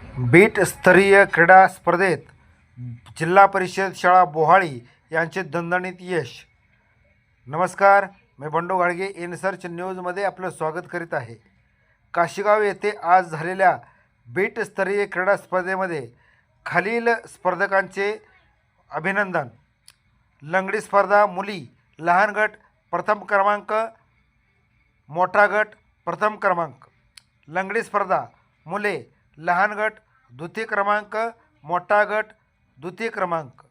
बीटस्तरीय क्रीडा स्पर्धेत जिल्हा परिषद शाळा बोहाळी यांचे दणदणीत यश. नमस्कार मी बंडू गाडगे इनसर्च न्यूजमध्ये आपलं स्वागत करीत आहे. काशीगाव येथे आज झालेल्या बीटस्तरीय क्रीडा स्पर्धेमध्ये खालील स्पर्धकांचे अभिनंदन. लंगडी स्पर्धा मुली लहान गट प्रथम क्रमांक मोठा गट प्रथम क्रमांक. लंगडी स्पर्धा मुले लहान गट द्वितीय क्रमांक मोठा गट द्वितीय क्रमांक.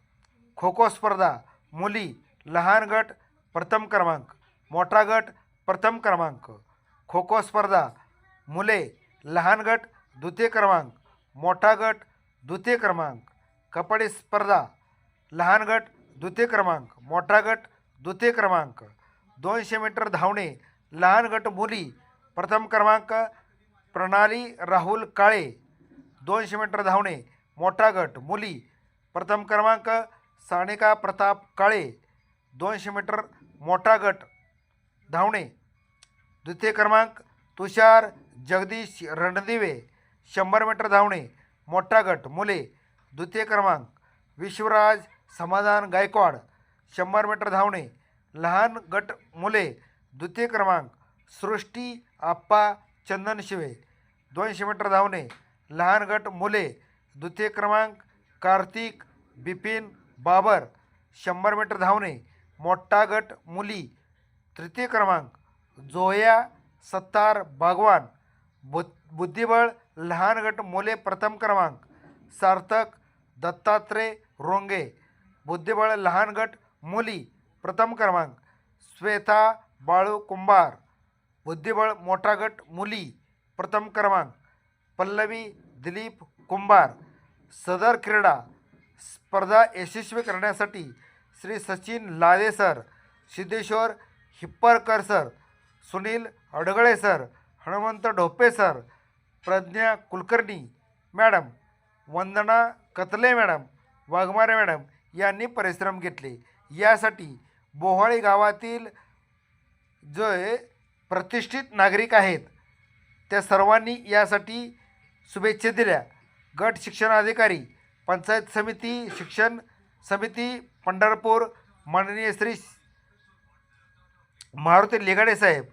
खो खो स्पर्धा मुली लहान गट प्रथम क्रमांक. मोठा गट प्रथम क्रमांक. खो खो स्पर्धा मुले लहान गट द्वितीय क्रमांक. मोठा गट द्वितीय क्रमांक. कबड्डी स्पर्धा लहान गट द्वितीय क्रमांक. मोठा गट द्वितीय क्रमांक. दोनशे मीटर धावणे लहान गट मुली प्रथम क्रमांक. प्रणाली राहुल काळे दोनशे मीटर धावणे मोठा गट मुली प्रथम क्रमांक सानिका प्रताप काळे दोनशे मीटर मोठा गट धावणे. द्वितीय क्रमांक तुषार जगदीश रणदिवे शंभर मीटर धावणे मोठा गट मुले. द्वितीय क्रमांक विश्वराज समाधान गायकवाड शंभर मीटर धावणे लहान गट मुले. द्वितीय क्रमांक सृष्टी आप्पा चंदन शिवे दोनशे मीटर धावणे लहान गट मुले द्वितीय क्रमांक कार्तिक बिपिन बाबर शंभर मीटर धावणे मोठा गट मुली तृतीय क्रमांक जोया सत्तार भागवान बु बुद्धिबळ लहान गट मुले प्रथम क्रमांक सार्थक दत्तात्रय रोंगे बुद्धिबळ लहान गट मुली प्रथम क्रमांक श्वेता बाळू कुंभार बुद्धिबळ मोठा गट मुली प्रथम क्रमांक पल्लवी दिलीप कुंभार सदर क्रीडा स्पर्धा यशस्वी करण्यासाठी Shri Sachin Lade sir Siddheshwar Hipparkar sir Sunil Adgale sir Hanumant Dhope sir Pradnya Kulkarni madam Vandana Katale madam Waghmare madam यांनी परिश्रम घेतले. यासाठी बोहाळी गावातील जे प्रतिष्ठित नागरिक आहेत. त्या सर्वांनी यासाठी शुभेच्छा दिल्या. गट शिक्षणाधिकारी पंचायत समिती शिक्षण समिती पंढरपूर माननीय श्री मारुती लेगाडे साहेब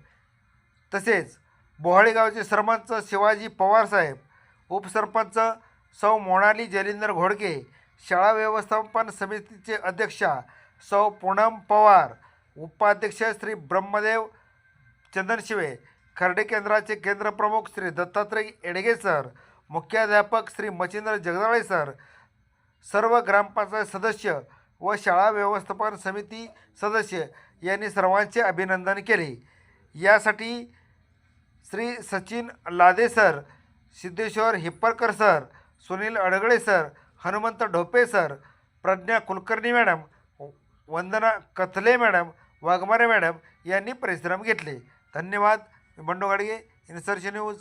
तसेच बोहाळेगावचे सरपंच शिवाजी पवार साहेब उपसरपंच सौ मोनाली जलिंदर घोडके शाळा व्यवस्थापन समितीचे अध्यक्षा सौ पूनम पवार उपाध्यक्ष श्री ब्रह्मदेव चंदन शिवे खर्डे केंद्राचे केंद्रप्रमुख श्री दत्तात्रय एडगे सर मुख्याध्यापक श्री मच्छिंद्र जगदाळे सर सर्व ग्रामपंचायत सदस्य व शाळा व्यवस्थापन समिती सदस्य यांनी सर्वांचे अभिनंदन केले. यासाठी Shri Sachin Lade sir Siddheshwar Hipparkar sir Sunil Adgale sir Hanumant Dhope sir Pradnya Kulkarni madam Vandana Kathale madam Waghmare madam यांनी परिश्रम घेतले. धन्यवाद मी Bandu Gadge in search news